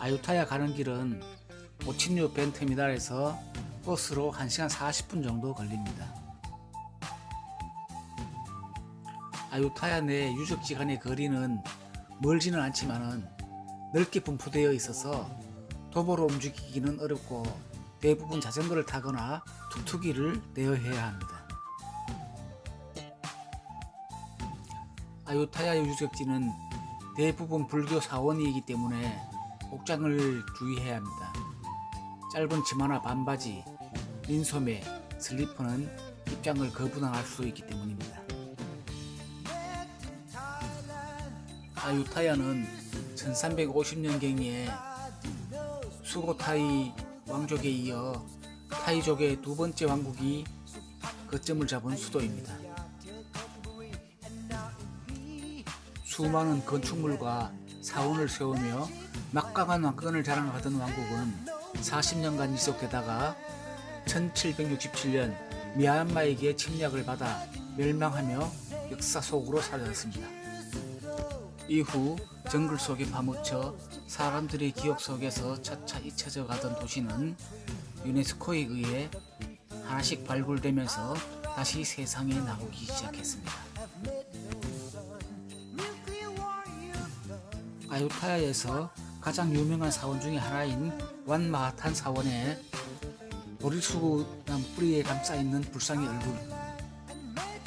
아유타야 가는 길은 오친류 벤터미널에서 버스로 1시간 40분 정도 걸립니다. 아유타야 내 유적지 간의 거리는 멀지는 않지만은 넓게 분포되어 있어서 도보로 움직이기는 어렵고 대부분 자전거를 타거나 툭툭이를 대여해야 합니다. 아유타야 유적지는 대부분 불교 사원이기 때문에 복장을 주의해야 합니다. 짧은 치마나 반바지, 민소매, 슬리퍼는 입장을 거부당할 수 있기 때문입니다. 아유타야는 1350년경에 수고타이 왕족에 이어 타이족의 두 번째 왕국이 거점을 잡은 수도입니다. 수많은 건축물과 사원을 세우며 막강한 왕권을 자랑하던 왕국은 40년간 지속되다가 1767년 미얀마에게 침략을 받아 멸망하며 역사 속으로 사라졌습니다. 이후 정글 속에 파묻혀 사람들의 기억 속에서 차차 잊혀져 가던 도시는 유네스코에 의해 하나씩 발굴되면서 다시 세상에 나오기 시작했습니다. 아유타야에서 가장 유명한 사원 중의 하나인 완마하탄 사원에 보리수나무 뿌리에 감싸 있는 불상의 얼굴.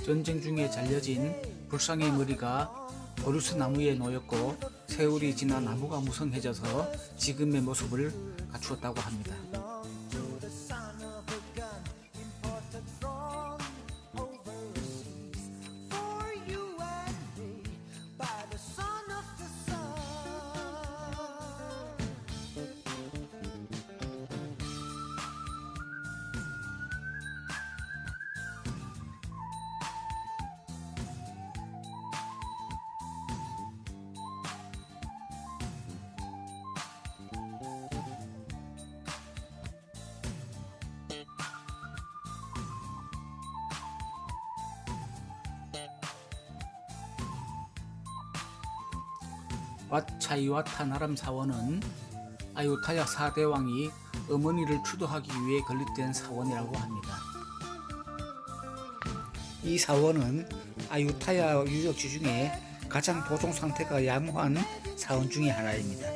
전쟁 중에 잘려진 불상의 머리가 보리수 나무에 놓였고 세월이 지나 나무가 무성해져서 지금의 모습을 갖추었다고 합니다. 왓차이와타 나람 사원은 아유타야 4대 왕이 어머니를 추도하기 위해 건립된 사원이라고 합니다. 이 사원은 아유타야 유적지 중에 가장 보존 상태가 양호한 사원 중의 하나입니다.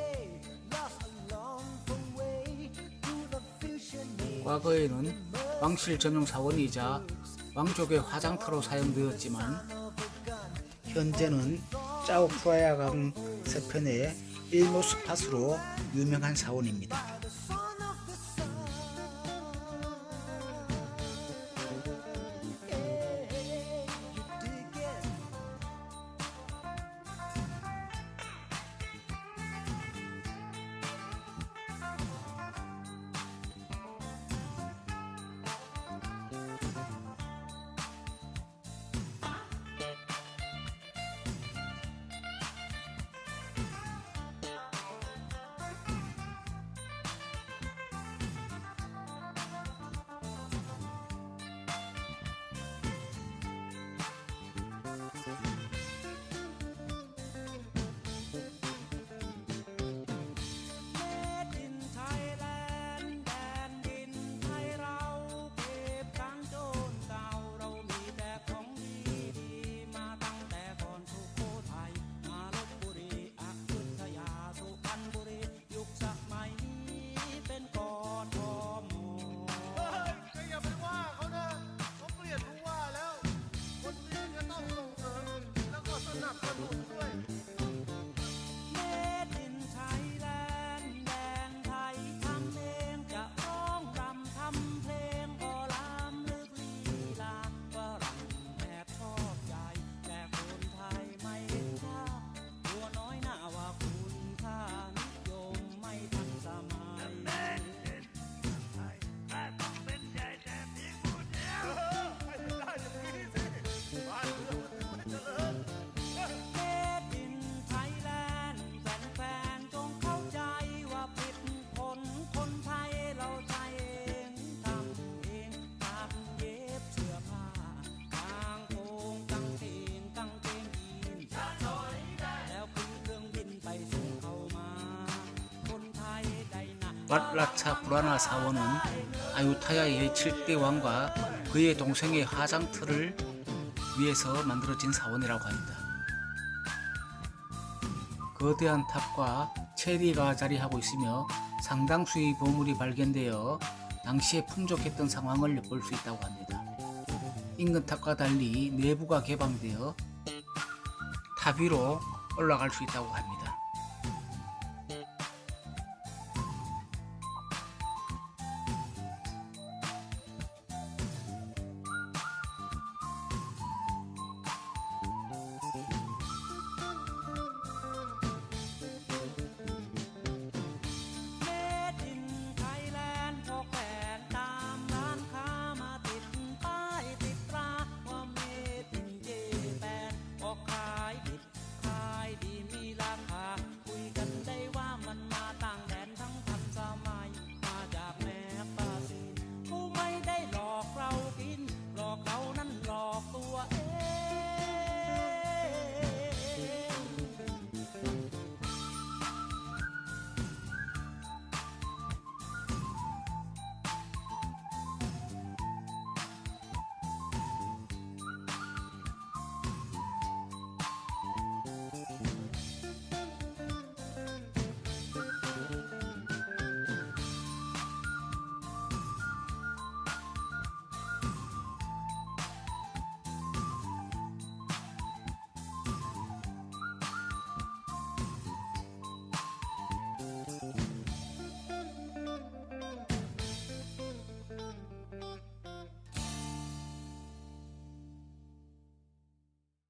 과거에는 왕실 전용 사원이자 왕족의 화장터로 사용되었지만 현재는 짜오프라야강 서편의 일모스팟으로 유명한 사원입니다. 왓라차 브라나 사원은 아유타야의 7대 왕과 그의 동생의 화장터를 위해서 만들어진 사원이라고 합니다. 거대한 탑과 체리가 자리하고 있으며 상당수의 보물이 발견되어 당시에 풍족했던 상황을 엿볼 수 있다고 합니다. 인근 탑과 달리 내부가 개방되어 탑 위로 올라갈 수 있다고 합니다.